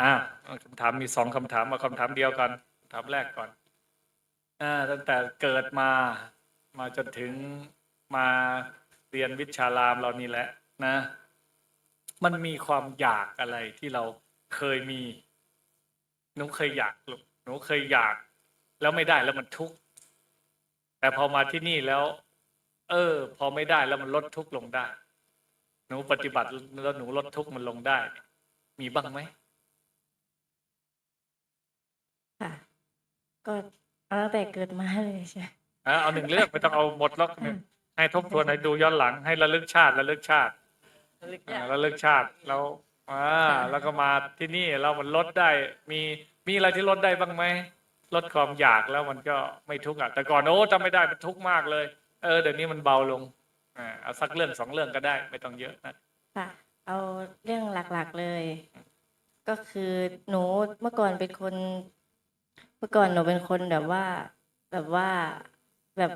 อ่าคำถามมีสองคำถามมาคำถามเดียวกันถามแรกก่อนอ่าตั้งแต่เกิดมามาจนถึงมาเรียนวิชารามเรานี่แหละนะ มันมีความอยากอะไรที่เราเคยมีหนูเคยอยากหนูเคยอยาก แล้วไม่ได้แล้วมันทุกข์แต่พอมาที่นี่แล้ว เออ พอไม่ได้แล้วมันลดทุกข์ลงได้ หนูปฏิบัติแล้วหนูลดทุกข์มันลงได้ มีบ้างไหม ค่ะ ก็เอาตั้งแต่เกิดมาเลยใช่ อะเอาหนึ่งเรื่องไม่ต้องเอาหมดหรอกหนึ่งให้ทบทวนให้ดูย้อนหลังให้ระลึกชาติระลึกชาติอ่าระลึกชาติแล้วอ่าแล้วก็มาที่นี่เรามันลดได้ มีมีอะไรที่ลดได้บ้างไหมลดความอยากแล้วมันก็ไม่ทุกข์อะแต่ก่อนโอ้จำไม่ได้มันทุกข์มากเลย เออเดี๋ยวนี้มันเบาลงอ่าเอาสักเรื่องสองเรื่องก็ได้ ไม่ต้องเยอะนะค่ะ เอาเรื่องหลักๆเลย ก็คือหนูเมื่อก่อนเป็นคน เมื่อก่อนหนูเป็นคนแบบว่า แบบว่าแบบ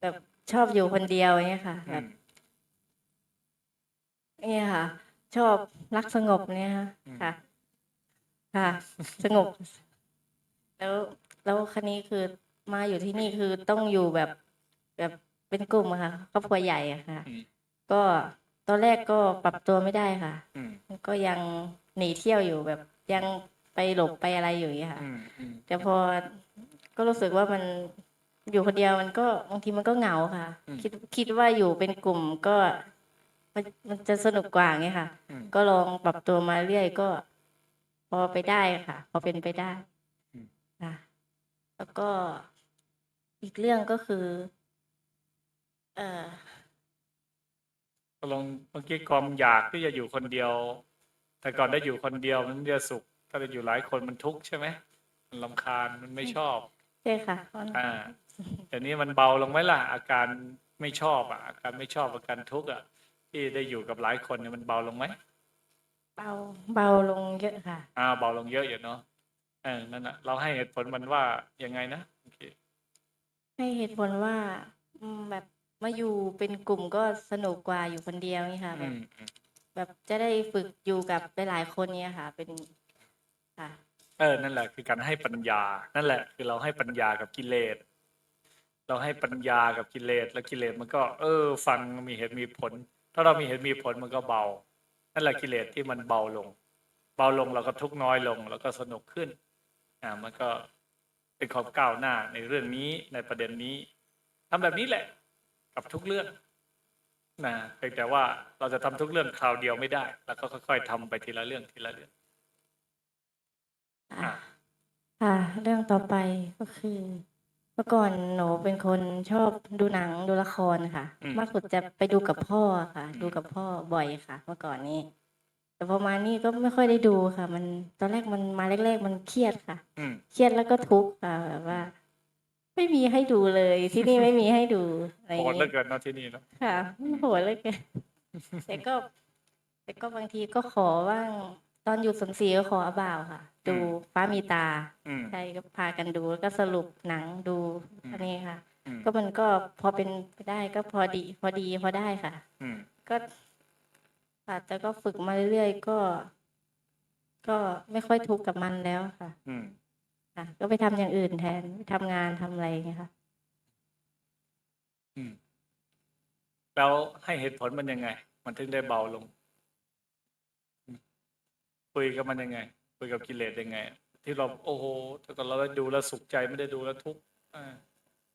แบบชอบอยู่คนเดียวอย่างเงี้ยค่ะอืแบบมเนี่ยค่ะ ชอบรักสงบเนี่ยค่ะอืมค่ะ ค่ะ สงบ แล้วแล้วคันนี้คือมาอยู่ที่นี่คือต้องอยู่แบบแบบเป็นกลุ่มอะค่ะครอบครัวใหญ่อะค่ะอืมก็ตอนแรกก็ปรับตัวไม่ได้ค่ะอืมก็ยังหนีเที่ยวอยู่แบบยัง ไปหลบไปอะไรอยู่อย่างเงี้ยค่ะ อืมอืมแต่พอก็รู้สึกว่ามันอยู่คนเดียวมันก็บางทีมันก็เหงาค่ะ คิดคิดว่าอยู่เป็นกลุ่มก็มันมันจะสนุกกว่าไงค่ะ อืม ก็ลองปรับตัวมาเรื่อยก็ พอไปได้ค่ะ พอเป็นไปได้อืม ค่ะแล้วก็อีกเรื่องก็คือ เอ่อ ตกลงเมื่อกี้ความอยากที่จะอยู่คนเดียว แต่ก่อนได้อยู่คนเดียวมันจะสุข ถ้าได้อยู่หลายคนมันทุกข์ใช่ไหมมันลำคาญมันไม่ชอบ ใช่ค่ะอ่าแต่นี้มันเบาลงไหมล่ะ อาการไม่ชอบอะอาการไม่ชอบอาการทุกข์อะที่ได้อยู่กับหลายคนเนี่ยมันเบาลงไหมเบาเบาลงเยอะค่ะอ่าเบาลงเยอะอยู่เนาะเออนั่นแหะเราให้เหตุผลมันว่ายังไงนะโอเคให้เหตุผลว่าอืมแบบมาอยู่เป็นกลุ่มก็สนุกกว่าอยู่คนเดียวนี่ค่ะแบอืบมอืมแบบจะได้ฝึกอยู่กับหลายๆคนเนี่ยค่ะ เป็น ค่ะ เออ นั่นแหละคือการให้ปัญญา นั่นแหละ คือเราให้ปัญญากับกิเลส เราให้ปัญญากับกิเลส แล้วกิเลสมันก็ เออ ฟังมีเหตุมีผล ถ้าเรามีเหตุมีผลมันก็เบา นั่นแหละกิเลสที่มันเบาลง เบาลงเราก็ทุกน้อยลง แล้วก็สนุกขึ้น อ่า มันก็เป็นความก้าวหน้าในเรื่องนี้ ในประเด็นนี้ทำแบบนี้แหละ กับทุกเรื่องนะเพียงแต่ว่าเราจะทำทุกเรื่องคราวเดียวไม่ได้ แล้วก็ค่อย ๆทำไปทีละเรื่องทีละเรื่อง ค่ะอะค่ะ เรื่องต่อไปก็คือ เมื่อก่อนหนูเป็นคนชอบดูหนังดูละครค่ะ อืม มากสุดจะไปดูกับพ่อค่ะอืมดูกับพ่อบ่อยค่ะ เมื่อก่อนนี้ แต่พอมานี่ก็ไม่ค่อยได้ดูค่ะ มันตอนแรกมันมาแรกๆมันเครียดค่ะ อืม เครียดแล้วก็ทุกข์ค่ะแบบว่า ไม่มีให้ดูเลย ที่นี่ไม่มีให้ดูอะไรอโหย่างดเหลืนี้ อเกินเนาะที่นี่เนาะค่ะมันโหดเลยเกิน แต่ก็ แต่ก็บางทีก็ขอว่าง ตอนอยู่สวนศรีก็ขออาบ่าวค่ะ ดูฟ้ามีตาอืม ใช่ก็พากันดูแล้วก็สรุปหนังดูอืม อันนี้ค่ะ อืมก็มันก็พอเป็นไปได้ก็พอดี พอดีพอได้ค่ะ อืมก็ค่ะแต่ก็ฝึกมาเรื่อยๆก็ ก็ไม่ค่อยทุกข์กับมันแล้วค่ะ อืมค่ะ ก็ไปทำอย่างอื่นแทนไปทำงานทำอะไรอย่างเงี้ยค่ะอืมแล้วให้เหตุผลมันยังไง มันถึงได้เบาลงอืม คุยกับมันยังไงคุยกับกิเลสยังไง ที่เราโอ้โหแต่ก่อนเราได้ดูแล้วสุขใจไม่ได้ดูแล้วทุกข์อ่า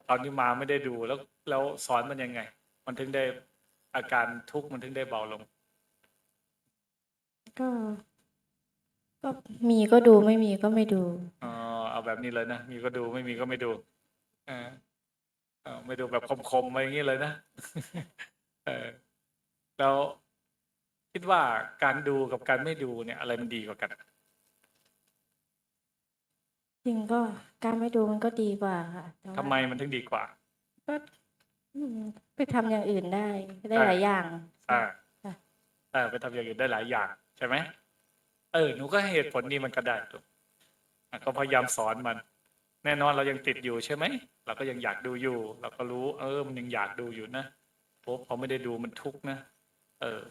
ตอนนี้มาไม่ได้ดูแล้วแล้วสอนมันยังไง มันถึงได้อาการทุกข์มันถึงได้เบาลง ก็ ก็มีก็ดูไม่มีก็ไม่ดูอ๋อเอาแบบนี้เลยนะมีก็ดูไม่มีก็ไม่ดูอ่าเอาไม่ดูแบบคมๆมาอย่างนี้เลยนะเออแล้ว คิดว่าการดูกับการไม่ดูเนี่ย อะไรมันดีกว่ากัน จริงก็การไม่ดูมันก็ดีกว่าค่ะแต่ว่าทำไมมันถึงดีกว่า ก็อืมไปทำอย่างอื่นได้ได้อ่าหลายอย่าง อ่าค่ะ เออไปทำอย่างอื่นได้หลายอย่าง ใช่ไหมเออ หนูก็ให้เหตุผลนี้มันก็ได้ลูกอะก็พยายามสอนมัน แน่นอนเรายังติดอยู่ใช่ไหม เราก็ยังอยากดูอยู่ เราก็รู้ เออ มันยังอยากดูอยู่นะโอ้พอไม่ได้ดูมันทุกข์นะ เออ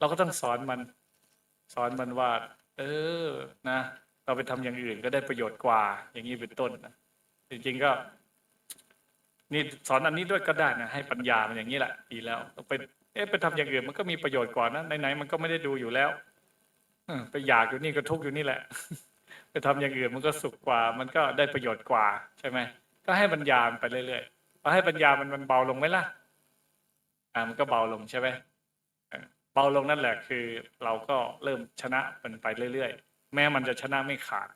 เราก็ต้องสอนมัน สอนมันว่า เออนะเราไปทำอย่างอื่นก็ได้ประโยชน์กว่า อย่างนี้เป็นต้นนะจริงๆก็ นี่สอนอันนี้ด้วยก็ได้นะให้ปัญญามันอย่างนี้แหละดีแล้วไปเอ๊ะไปทำอย่างอื่นมันก็มีประโยชน์กว่านะไหนๆมันก็ไม่ได้ดูอยู่แล้วอไปอยากอยู่นี่ก็ทุกอยู่นี่แหละ ไปทำอย่างอื่นมันก็สุขกว่า มันก็ได้ประโยชน์กว่า ใช่ไหมก็ให้ปัญญามันไปเรื่อยๆพอให้ปัญญามันมันเบาลงไหมล่ะ อ่ามันก็เบาลงใช่ไหม เบาลงนั่นแหละคือเราก็เริ่มชนะมันไปเรื่อยๆ แม้มันจะชนะไม่ขาด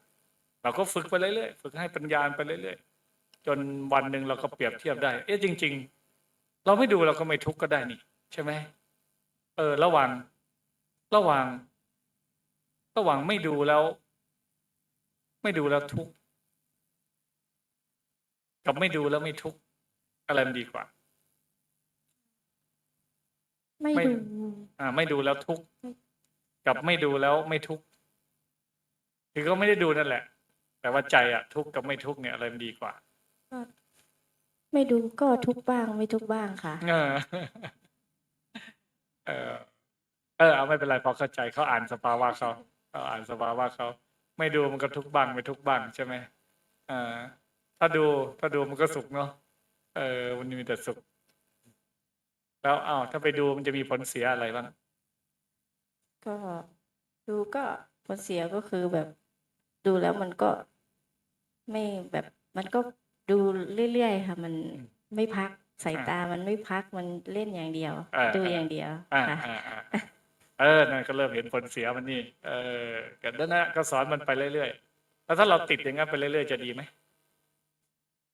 เราก็ฝึกไปเรื่อยๆ ฝึกให้ปัญญาไปเรื่อยๆ จนวันหนึ่งเราก็เปรียบเทียบได้ เอ๊ะจริง ๆ เราไม่ดูเราก็ไม่ทุกข์ก็ได้นี่ ใช่ไหมเออ ระหว่างระหว่างระหว่างไม่ดูแล้ว ไม่ดูแล้วทุกข์กับไม่ดูแล้วไม่ทุกข์อะไรมันดีกว่า ไม่ไม่ดู อ่า ไม่ดูแล้วทุกข์กับไม่ดูแล้วไม่ทุกข์คือก็ไม่ได้ดูนั่นแหละ แต่ว่าใจอะทุกข์กับไม่ทุกข์เนี่ยอะไรมันดีกว่า ไม่ดูก็ทุกข์บ้างไม่ทุกข์บ้างค่ะ เออ เออเออเอาไม่เป็นไรพอเข้าใจเขาอ่านสภาวะเขาเขาอ่านสภาวะเขาไม่ดูมันก็ทุกข์บ้างไม่ทุกข์บ้างใช่ไหมเออถ้าดูถ้าดูมันก็สุขเนาะเออมันมีแต่สุข แล้วอ้าวถ้าไปดูมันจะมีผลเสียอะไรบ้างก็ดูก็ผลเสียก็คือแบบ ดูแล้วมันก็ไม่แบบมันก็ดูเรื่อยๆค่ะ มันอืมไม่พักสายอ่าตามันไม่พักมันเล่นอย่างเดียวอ่าดูอ่าอย่างเดียวอ่าค่ะอ่าอ่าเออนั่นก็เริ่มเห็นผลเสียมันนี่ เออกันนั่นนะก็สอนมันไปเรื่อยๆแล้วถ้าเราติดอย่างนั้นไปเรื่อยๆจะดีไหม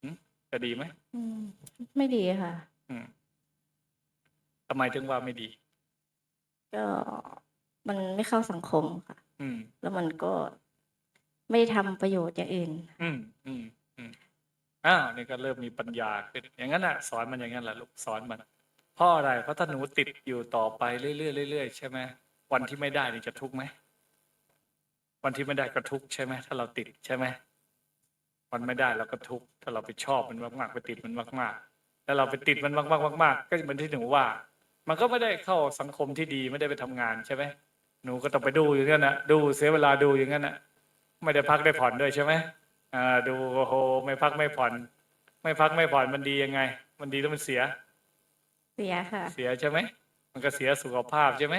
หึจะดีไหมอืมไม่ดีค่ะ อืม ทำไมถึงว่าไม่ดี ก็มันไม่เข้าสังคมค่ะ อืม แล้วมันก็ไม่ได้ทำประโยชน์อย่างอื่น อืมอืมอืมอ้าวนี่ก็เริ่มมีปัญญาขึ้นอย่างนั้นอะ สอนมันอย่างนั้นแหละลูกสอนมันเพราะอะไรเพราะถ้าหนูติดอยู่ต่อไปเรื่อยๆเรื่อยๆใช่ไหมวันที่ไม่ได้นี่จะทุกข์ไหมวันที่ไม่ได้ก็ทุกข์ใช่ไหมถ้าเราติดใช่ไหมวันไม่ได้เราก็ทุกข์ถ้าเราไปชอบมันมากๆไปติดมันมาก ๆ แล้วเราไปติดมันมากๆมากๆก็เหมือนที่หนูว่า มันก็ไม่ได้เข้าสังคมที่ดีไม่ได้ไปทำงานใช่ไหมหนูก็ต้องไปดูอย่างนั้นนะดูเสียเวลาดูอย่างนั้นนะไม่ได้พักได้ผ่อนด้วยใช่ไหมอ่าดูโอ้โหไม่พักไม่ผ่อน ไม่พักไม่ผ่อนมันดียังไง มันดีแล้วมันเสีย เสียค่ะ เสียใช่ไหมมันก็เสียสุขภาพใช่ไหม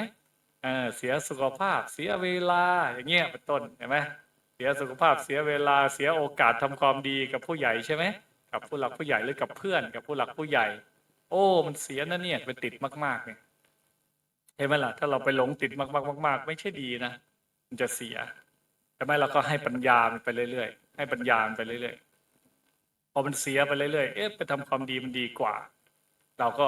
เออเสียสุขภาพ เสียเวลาอย่างเงี้ยเป็นต้นเห็นไหมเสียสุขภาพเสียเวลาเสียโอกาสทำความดีกับผู้ใหญ่ใช่ไหมกับผู้หลักผู้ใหญ่หรือกับเพื่อน กับผู้หลักผู้ใหญ่ โอ้ มันเสียนะเนี่ยไปติดมากๆเนี่ยเห็นไหมล่ะ ถ้าเราไปหลงติดมากๆมาก ๆ ไม่ใช่ดีนะมันจะเสียใช่ไหมเราก็ให้ปัญญามันไปเรื่อยๆให้ปัญญามันไปเรื่อยๆพอมันเสียไปเรื่อยๆเอ๊ะไปทำความดีมันดีกว่า เราก็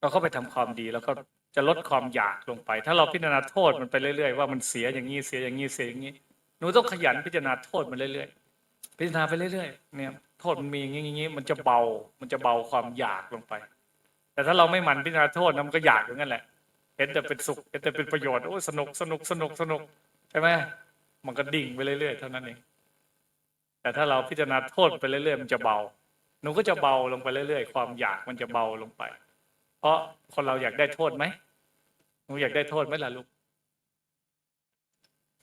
เราก็ไปทำความดีแล้วก็จะลดความอยากลงไป ถ้าเราพิจารณาโทษมันไปเรื่อยๆว่ามันเสียอย่างนี้เสียอย่างนี้เสียอย่างนี้หนูต้องขยันพิจารณาโทษมันเรื่อยๆ พิจารณาไปเรื่อยๆเนี่ยโทษมันมีอย่างนี้อย่างนี้มันจะเบา มันจะเบาความอยากลงไป แต่ถ้าเราไม่หมั่นพิจารณาโทษนะมันก็อยากอย่างนั้นแหละเห็นแต่เป็นสุขเห็นแต่เป็นประโยชน์โอ้ยสนุกสนุกสนุกสนุกใช่ไหมมันก็ดิ่งไปเรื่อยๆเท่านั้นเองแต่ถ้าเราพิจารณาโทษไปเรื่อยๆมันจะเบาหนูก็จะเบาลงไปเรื่อยๆ ความอยากมันจะเบาลงไป เพราะคนเราอยากได้โทษไหมหนูอยากได้โทษไหมล่ะลูก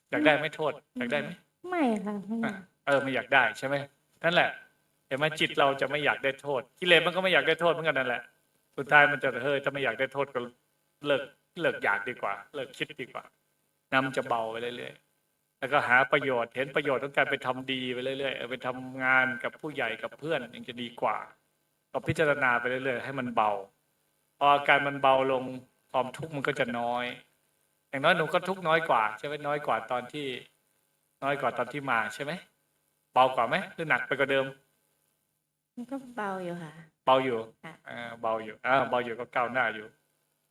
อยากได้ไหมโทษอยากได้ไหมไม่ค่ะไม่ อะเออไม่อยากได้ใช่ไหมนั่นแหละเห็นไหมจิตเราจะไม่อยากได้โทษกิเลสมันก็ไม่อยากได้โทษเหมือนกันนั่นแหละสุดท้ายมันจะเฮ้ยถ้าไม่อยากได้โทษก็เลิกเลิกอยากดีกว่า เลิกคิดดีกว่าน้ำจะเบาไปเรื่อยๆแล้วก็หาประโยชน์เห็นประโยชน์ของการไปทำดีไปเรื่อยๆไปทำงานกับผู้ใหญ่กับเพื่อนยังจะดีกว่าก็พิจารณาไปเรื่อยๆให้มันเบาพออาการมันเบาลงความทุกข์มันก็จะน้อย อย่างน้อยหนูก็ทุกข์น้อยกว่าใช่ไหมน้อยกว่าตอนที่ น้อยกว่าตอนที่มาใช่ไหม เบากว่าไหมหรือหนักไปกว่าเดิม มันก็เบาอยู่ค่ะ เบาอยู่ค่ะ อ่าเบาอยู่อ่าเบาอยู่ก็ก้าวหน้าอยู่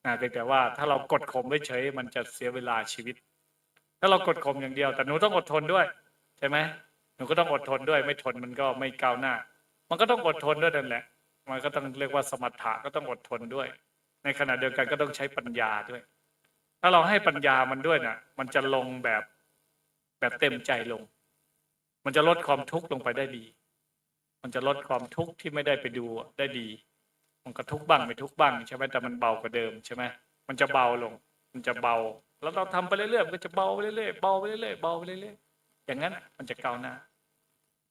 อ่าเพียงแต่ว่าถ้าเรากดข่มไว้เฉยมันจะเสียเวลาชีวิต ถ้าเรากดข่มอย่างเดียว แต่หนูต้องอดทนด้วย ใช่ไหมหนูก็ต้องอดทนด้วย ไม่ทนมันก็ไม่ก้าวหน้า มันก็ต้องอดทนด้วยนั่นแหละ มันก็ต้องเรียกว่าสมถะก็ต้องอดทนด้วย ในขณะเดียวกันก็ต้องใช้ปัญญาด้วย ถ้าเราให้ปัญญามันด้วยนะมันจะลงแบบแบบเต็มใจลง มันจะลดความทุกข์ลงไปได้ดี มันจะลดความทุกข์ที่ไม่ได้ไปดูได้ดี มันก็ทุกข์บ้างไม่ทุกข์บ้างใช่ไหมแต่มันเบากว่าเดิมใช่ไหมมันจะเบาลง มันจะเบา แล้วเราทำไปเรื่อยๆมันก็จะเบาไปเรื่อยๆเบาไปเรื่อยๆเบาไปเรื่อยๆอย่างนั้นน่ะมันจะก้าวหน้า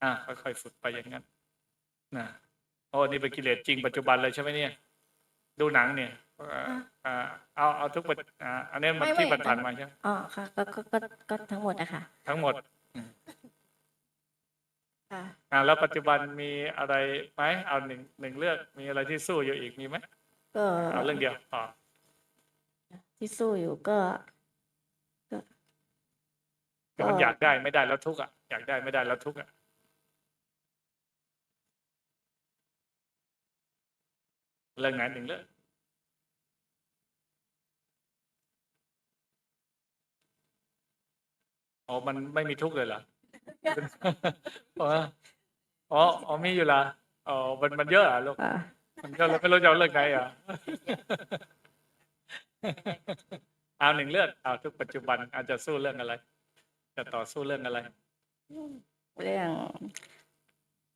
อ่าค่อยๆฝึกไปอย่างนั้นนะโอ้นี่เป็นกิเลสจริงปัจจุบันเลยใช่ไหมเนี่ย ดูหนังเนี่ยอ่าอ่าเอาเอาทุกปัจอ่าอันนี้มันไม่ที่ไม่ผ่านๆมาใช่ไหมอ๋อค่ะก็ก็ก็ก็ทั้งหมดอะค่ะ ทั้งหมดค่ะ อ่าแล้วปัจจุบันมีอะไรไหมเอาหนึ่งหนึ่งเรื่องมีอะไรที่สู้อยู่อีกมีไหมก็เอาเรื่องเดียวต่อที่สู้อยู่ก็คือมันอยากได้ไม่ได้แล้วทุกข์อะอยากได้ไม่ได้แล้วทุกข์อะเรื่องไหนหนึ่งเรื่องอ๋อมันไม่มีทุกข์เลยเหรอ อ๋ออ๋ออ๋อมีอยู่ละอ๋อมันมันเยอะอะลูกอ่ามันก็เลยไม่รู้จะเอาเรื่องไหนอะเอาหนึ่งเรื่องเอาทุกปัจจุบันอาจจะสู้เรื่องอะไร จะต่อสู้เรื่องอะไร เรื่อง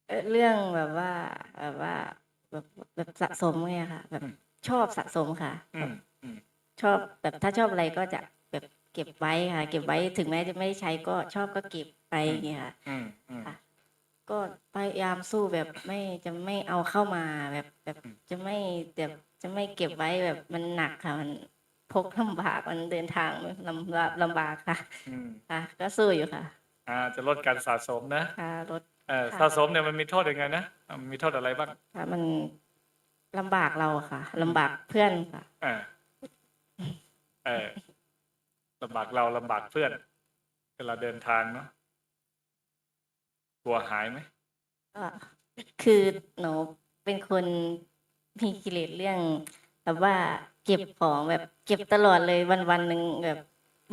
เอ่อเรื่องแบบว่า แบบว่า แบบแบบสะสมไงค่ะ แบบอืมชอบสะสมค่ะอืมอืมชอบแบบถ้าชอบอะไรก็จะแบบ เก็บไว้ค่ะ เก็บไว้ถึงแม้จะไม่ได้ใช้ก็ชอบก็เก็บไปอย่างเงี้ยค่ะอืมอืม ค่ะ ก็พยายามสู้แบบไม่จะไม่เอาเข้ามาแบบแบบอืมจะไม่แบบจะไม่เก็บไว้แบบมันหนักค่ะมันพกลำบากมันเดินทางลำบากลำบากค่ะอืมค่ะ ก็สู้อยู่ค่ะอ่าจะลดการสะสมนะค่ะรถ เออค่ะ สะสมเนี่ยมันมีโทษยังไงนะอะมันมีโทษอะไรบ้างค่ะมันลำบากเราอะค่ะลำบากเพื่อนค่ะเออเออ ลำบากเราลำบากเพื่อนเวลาเดินทางเนาะกลัวหายไหมก็คือหนูเป็นคนมีกิเลสเรื่องแบบว่าเก็บของแบบเก็บตลอดเลยวันวันหนึ่งแบบ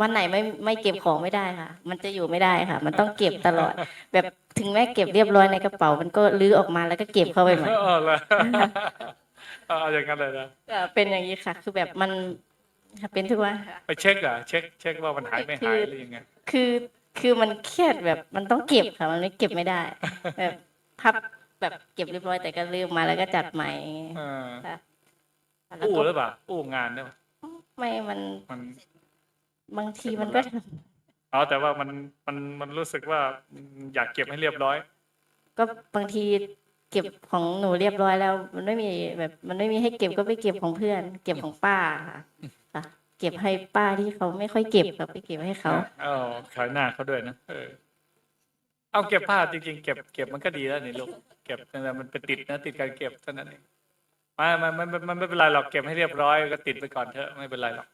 วันไหนไม่ไม่เก็บของไม่ได้ค่ะ มันจะอยู่ไม่ได้ค่ะ มันต้องเก็บตลอด แบบถึงแม้เก็บเรียบร้อยในกระเป๋า มันก็ลื้อออกมาแล้วก็เก็บเข้าไปใหม่ เออเหรอเอาอย่างนั้นเลยนะก็เป็นอย่างนี้ค่ะ คือแบบมัน เป็นทุกวันค่ะ ไปเช็คเหรอะเช็คเช็คว่ามันหายไม่คืหายอหรือยังไงคือคือมันเครียดแบบมันต้องเก็บค่ะ มันไม่เก็บไม่ได้ แบบพับแบบเก็บเรียบร้อยแต่ก็ลืมมาแล้วก็จัดใหม่เออค่ะแล้วอู้ก็หรือเปล่าอู้งานได้ปะไม่มันมันบางทีมันก็อ๋อแต่ว่ามันมันมันรู้สึกว่าอยากเก็บให้เรียบร้อยก็บางทีเก็บของหนูเรียบร้อยแล้ว มันไม่มีแบบมันไม่มีให้เก็บก็ไปเก็บของเพื่อน เก็บของป้าค่ะค่ะ เก็บให้ป้าที่เขาไม่ค่อยเก็บก็ไปเก็บให้เขาเออขายหน้าเขาด้วยนะเออ เอาเก็บผ้าจริงๆเก็บเก็บมันก็ดีแล้วนี่ลูกเก็บแต่มันเป็นติดนะติดการเก็บเท่านั้นเองไม่ไม่ไม่ไม่ไม่เป็นไรหรอกเก็บให้เรียบร้อยก็ติดไปก่อนเถอะไม่เป็นไรหรอก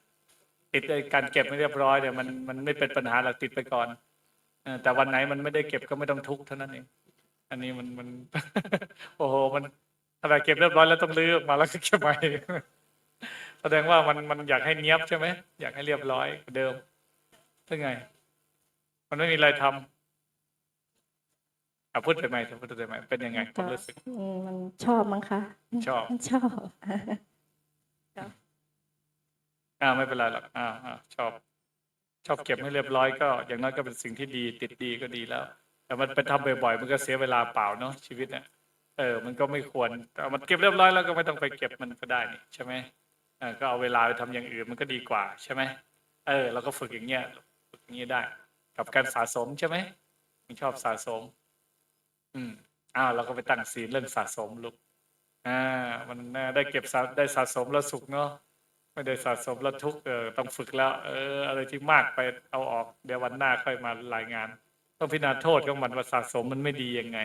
ติดการเก็บให้เรียบร้อยเนี่ยมันมันไม่เป็นปัญหาหรอกติดไปก่อนแต่วันไหนมันไม่ได้เก็บก็ไม่ต้องทุกข์เท่านั้นเองอันนี้มันมัน โอ้โหมันถ้าแบบเก็บเรียบร้อยแล้วต้องลื้อออกมาแล้วก็เก็บใหม่ แสดงว่ามันมันอยากให้เนี้ยบใช่ไหมอยากให้เรียบร้อยกว่าเดิมเพื่อไง มันไม่มีอะไรทำอะพูดไปใหม่พูดไปใหม่เป็นยังไงความรู้สึกอืมมันชอบมั้งคะชอบมันชอบอ่าไม่เป็นไรหรอกอ่าอ่าชอบ ชอบเก็บให้เรียบร้อยก็ อย่างน้อยก็เป็นสิ่งที่ดี ติดดีก็ดีแล้ว แต่มันไปทำบ่อยๆมันก็เสียเวลาเปล่าเนาะชีวิตเนี่ยเออ มันก็ไม่ควรแต่มันเก็บเรียบร้อยแล้วก็ไม่ต้องไปเก็บมันก็ได้นี่ใช่ไหมเออ ก็เอาเวลาไปทำอย่างอื่นมันก็ดีกว่าใช่ไหมเออเราก็ฝึกอย่างเงี้ยฝึกอย่างเงี้ยได้ กับการสะสมใช่ไหมมันชอบสะสม อืมอ้าวเราก็ไปตั้งศีลเรื่องสะสมลูกอ่ามันได้เก็บสะได้สะสมแล้วสุขเนาะไม่ได้สะสมแล้วทุกเออต้องฝึกแล้ว เออ อะไรที่มากไปเอาออกเดี๋ยววันหน้าค่อยมารายงาน ต้องพิจารณาโทษของมันว่าสะสมมันไม่ดียังไง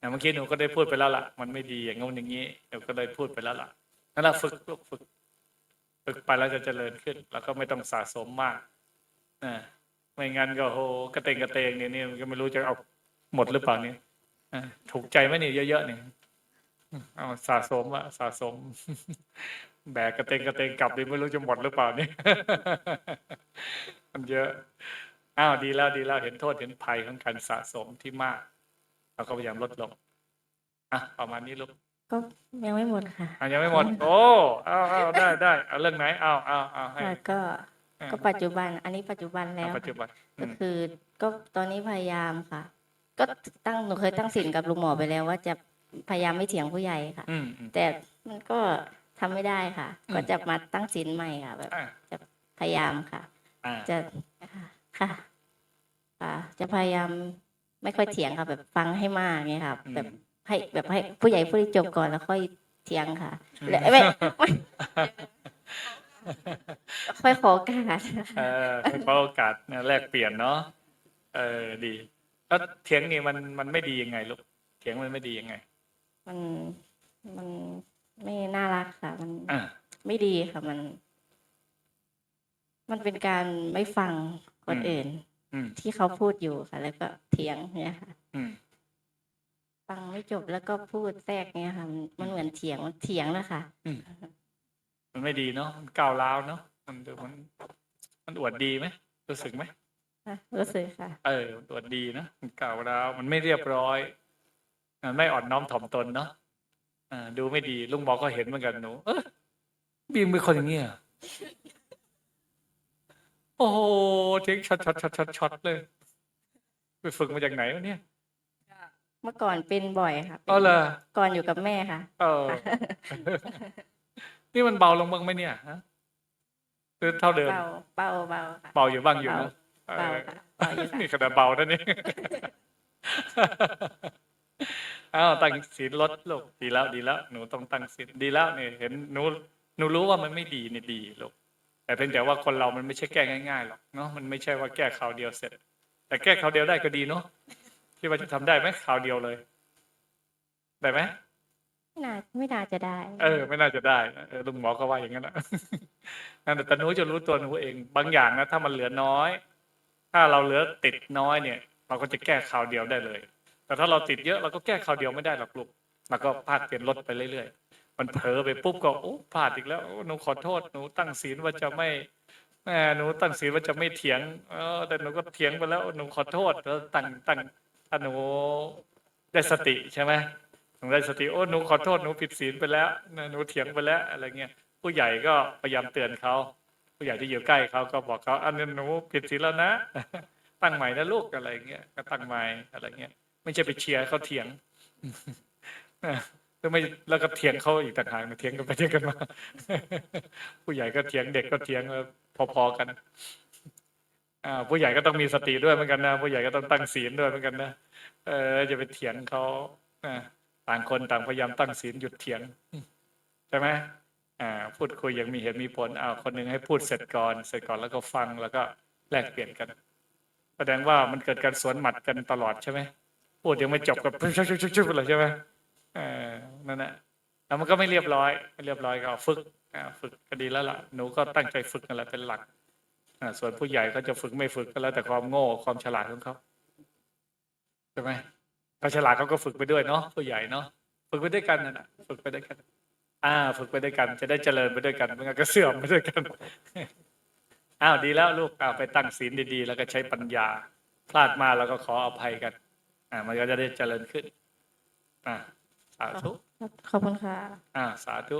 นะเมื่อกี้หนูก็ได้พูดไปแล้วล่ะ มันไม่ดีอย่างงู้นอย่างนี้เดี๋ยวก็ได้พูดไปแล้วล่ะนั่นแหละฝึกลูกฝึก ฝึกไปแล้วจะเจริญขึ้น แล้วก็ไม่ต้องสะสมมากนะไม่งั้นก็โหกระเตงกระเตงเนี่ยนี่มันก็ไม่รู้จะเอาหมดหรือเปล่าเนี่ยถูกใจไหมเนี่ยเยอะๆเนี่ยเอาสะสมอะสะสม แบกกระเตงกระเตงกลับนี่ไม่รู้จะหมดหรือเปล่าเนี่ยมันเยอะอ้าวดีแล้วดีแล้วเห็นโทษเห็นภัยของการสะสมที่มากเราก็พยายามลดลงอะประมาณนี้ลูก ก็ยังไม่หมดค่ะ อะยังไม่หมด โอ้เอาเอาได้ได้เอาเรื่องไหนเอาเอาเอาให้ค่ะก็อะก็ปัจจุบัน อันนี้ปัจจุบันแล้วเอาปัจจุบันอืก็มคือ ก็ตอนนี้พยายามค่ะ ก็ตั้งหนูเคยตั้งสินกับลุงหมอไปแล้ว ว่าจะพยายามไม่เถียงผู้ใหญ่ค่ะ อืมอืมแต่มันก็ทำไม่ได้ค่ะอืมก็จะมาตั้งสินใหม่ค่ะ แบบอะพยายามค่ะ อ่าจะค่ะค่ะ จะพยายามไม่ค่อยเถียงค่ะ แบบฟังให้มากเงี้ยค่ะ อืมแบบ ให้แบบให้ผู้ใหญ่พูดให้จบก่อนแล้วค่อยเถียงค่ะและไม่ไม่ค่อยขอโอกาสเออขอโอกาสนะแลกเปลี่ยนเนาะเออดีแล้วเถียงนี่มันมันไม่ดียังไงลูกเถียงมันไม่ดียังไง มันมันไม่น่ารักค่ะ มันอ่าไม่ดีค่ะมัน มันเป็นการไม่ฟังคนอืมอื่นอืมที่เขาพูดอยู่ค่ะ แล้วก็เถียงเนี่ยค่ะอืม ฟังไม่จบแล้วก็พูดแทรกเนี่ยค่ะมันมันเหมือนเถียงมันเถียงนะคะมันไม่ดีเนาะมันก้าวร้าวเนาะมันดูมัน มันอวดดีไหมรู้สึกไหมรู้สึกค่ะ เออมันอวดดีนะมันก้าวร้าวมันไม่เรียบร้อยมันไม่อ่อนน้อมถ่อมตนเนาะอ่าดูไม่ดีลุงบอกก็เห็นเหมือนกันหนูเออบีมเป็นคนอย่างเงี้ยเหรอโอ้โหเทคช็อตช็อตช็อตช็อตช็อตเลยไปฝึกมาจากไหนวะเนี่ย เมื่อก่อนเป็นบ่อยค่ะอ๋อเหรอก่อนอยู่กับแม่ค่ะ เออ นี่มันเบาลงบ้างไหมเนี่ยฮะหรือเท่าเดิมเบาเบาเบาค่ะเบาอยู่บ้างอยู่นะเบาเออค่ะเบาอยู่ค่ะนี่ขนาดเบานะนี่อ้าวตั้งศีลลดลูกดีแล้วดีแล้ว หนูต้องตั้งศีลดีแล้วเนี่ยเห็นหนูหนูรู้ว่ามันไม่ดีเนี่ยดีลูกแต่เพียงแต่ว่าคนเรามันไม่ใช่แก้ง่ายๆหรอกเนาะมันไม่ใช่ว่าแก้คราวเดียวเสร็จ แต่แก้คราวเดียวได้ก็ดีเนาะ คิดว่าจะทำได้ไหมคราวเดียวเลย ได้ไหมไม่น่าไม่น่าจะได้ เออ ไม่น่าจะได้นะเออลุงหมอก็ว่าอย่างนั้นแหละนั่นแต่หนูจะรู้ตัวหนูเอง บางอย่างนะถ้ามันเหลือน้อย ถ้าเราเหลือติดน้อยเนี่ย เราก็จะแก้คราวเดียวได้เลย แต่ถ้าเราติดเยอะเราก็แก้คราวเดียวไม่ได้หรอกลูกเราก็พลาดเปลี่ยนลดไปเรื่อยๆ มันเผลอไปปุ๊บก็โอ้พลาดอีกแล้วโอ้หนูขอโทษหนูตั้งศีลว่าจะไม่แหมหนูตั้งศีลว่าจะไม่เถียงเออแต่หนูก็เถียงไปแล้วหนูขอโทษแล้วตั้งตั้ง ถ้าหนูได้สติใช่ไหมหนูได้สติโอ้หนูขอโทษหนูผิดศีลไปแล้วหนูเถียงไปแล้วอะไรเงี้ยผู้ใหญ่ก็พยายามเตือนเขาผู้ใหญ่ที่อยู่ใกล้เขาก็บอกเขาอันนี้หนูผิดศีลแล้วนะตั้งใหม่นะลูกอะไรเงี้ยก็ตั้งใหม่อะไรเงี้ยไม่ใช่ไปเชียร์เขาเถียงแล้วไม่แล้วก็เถียงเขาอีกต่างหากเถียงกันไปเถียงกันมา ผู้ใหญ่ก็เถียงเด็กก็เถียงพอๆกัน ผู้ใหญ่ก็ต้องมีสติด้วยเหมือนกันนะผู้ใหญ่ก็ต้องตั้งศีลด้วยเหมือนกันนะเออจะไปเถียงเขาต่างคนต่างพยายามตั้งศีลหยุดเถียงใช่ไหมอ่าพูดคุยอย่างมีเหตุมีผลอ้าวคนหนึ่งให้พูดเสร็จก่อน เสร็จก่อนแล้วก็ฟังแล้วก็แลกเปลี่ยนกันแสดงว่ามันเกิดการสวนหมัดกันตลอดใช่ไหมพูดยังไม่จบกับชุบชุบชุบชุบเลยใช่ไหมเออนั่นแหละแล้วมันก็ไม่เรียบร้อยไม่เรียบร้อยก็ฝึกฝึกก็ดีแล้วล่ะหนูก็ตั้งใจฝึกนั่นแหละเป็นหลัก ส่วนผู้ใหญ่ก็จะฝึกไม่ฝึกก็แล้วแต่ความโง่ความฉลาดของเขาใช่ไหมเขาฉลาดเขาก็ฝึกไปด้วยเนาะผู้ใหญ่เนาะฝึกไปด้วยกันนั่นแหะฝึกไปด้วยกัน อ่า ฝึกไปด้วยกัน จะได้เจริญไปด้วยกันไมันก็เสื่อมไปด้วยกันอ้าวดีแล้วลูกอ้าวไปตั้งศีลดีๆ แล้วก็ใช้ปัญญา พลาดมาแล้วก็ขออภัยกัน อ่า มันก็จะได้เจริญขึ้น อ่าสาธุขอบคุณค่ะ อ่า สาธุ